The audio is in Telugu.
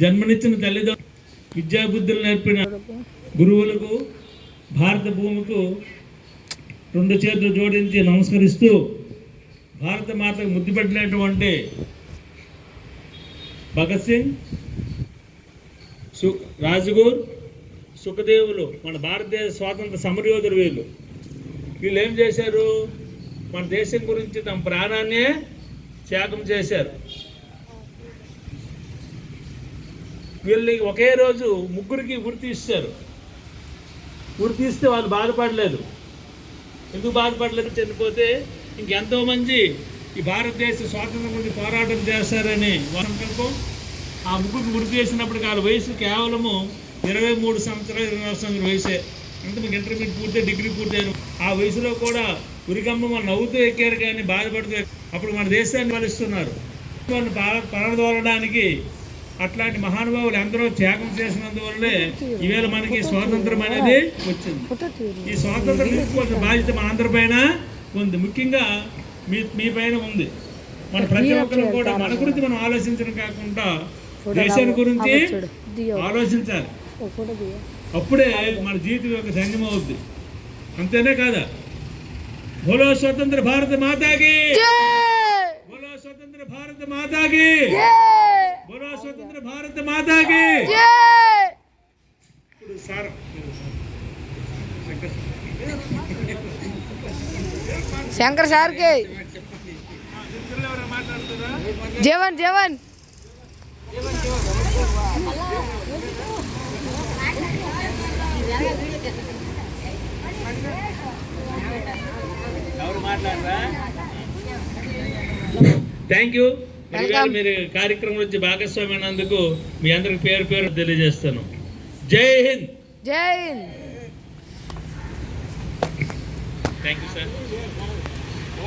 జన్మనిచ్చిన తల్లిదండ్రులు విద్యాబుద్ధులు నేర్పిన గురువులకు భారత భూమికు రెండు చేతులు జోడించి నమస్కరిస్తూ భారత మాతకు ముద్దు పెట్టినటువంటి భగత్ సింగ్ సు రాజగుర్ సుఖదేవులు మన భారతదేశ స్వాతంత్ర సమరయోధులు వీళ్ళు. వీళ్ళు ఏం చేశారు? మన దేశం గురించి తమ ప్రాణాన్నే త్యాగం చేశారు. వీళ్ళని ఒకే రోజు ముగ్గురికి గుర్తు ఇస్తారు. గుర్తు ఇస్తే వాళ్ళు బాధపడలేదు. ఎందుకు బాధపడలేదు? చనిపోతే ఇంకెంతోమంది ఈ భారతదేశ స్వాతంత్రం గురించి పోరాటం చేస్తారని సంకల్పం. ఆ ముగ్గురికి గుర్తు చేసినప్పుడు వాళ్ళ వయసు కేవలము ఇరవై మూడు సంవత్సరాలు ఇరవై నాలుగు సంవత్సరాల వయసే. అంటే మీకు ఇంటర్మీడియట్ పూర్తి డిగ్రీ పూర్తయ్యారు ఆ వయసులో కూడా ఉరికమ్మ మన నవ్వుతూ ఎక్కారు కానీ బాధపడుతూ అప్పుడు మన దేశాన్ని పాలిస్తున్నారు. వాళ్ళని పా- తోలడానికి అట్లాంటి మహానుభావులు ఎందరో త్యాగం చేసినందువల్లే ఈవేళ మనకి స్వాతంత్రం అనేది వచ్చింది. ఈ స్వాతంత్రం తీసుకోవాల్సిన బాధ్యత మన అందరిపైన ఉంది. ముఖ్యంగా మీ మీ పైన ఉంది. మన ప్రతి ఒక్కరు కూడా మన గురించి మనం ఆలోచించడం కాకుండా దేశాన్ని గురించి ఆలోచించాలి. అప్పుడే మన జీవితం యొక్క ధన్యం అవుద్ది. అంతేనే కాదా? బోలో స్వతంత్ర భారత మాతాకి! బోలో స్వతంత్ర భారత మాతాకి బోలో స్వతంత్ర భారత మాతాకి ఇప్పుడు సార్ శంకర్ సార్కి. జవన్ జవన్. థ్యాంక్ యూ మీరు కార్యక్రమం వచ్చి భాగస్వామి అయినందుకు మీ అందరికి పేరు పేరు తెలియజేస్తాను. జై హింద్. జై హింద్. Thank you sir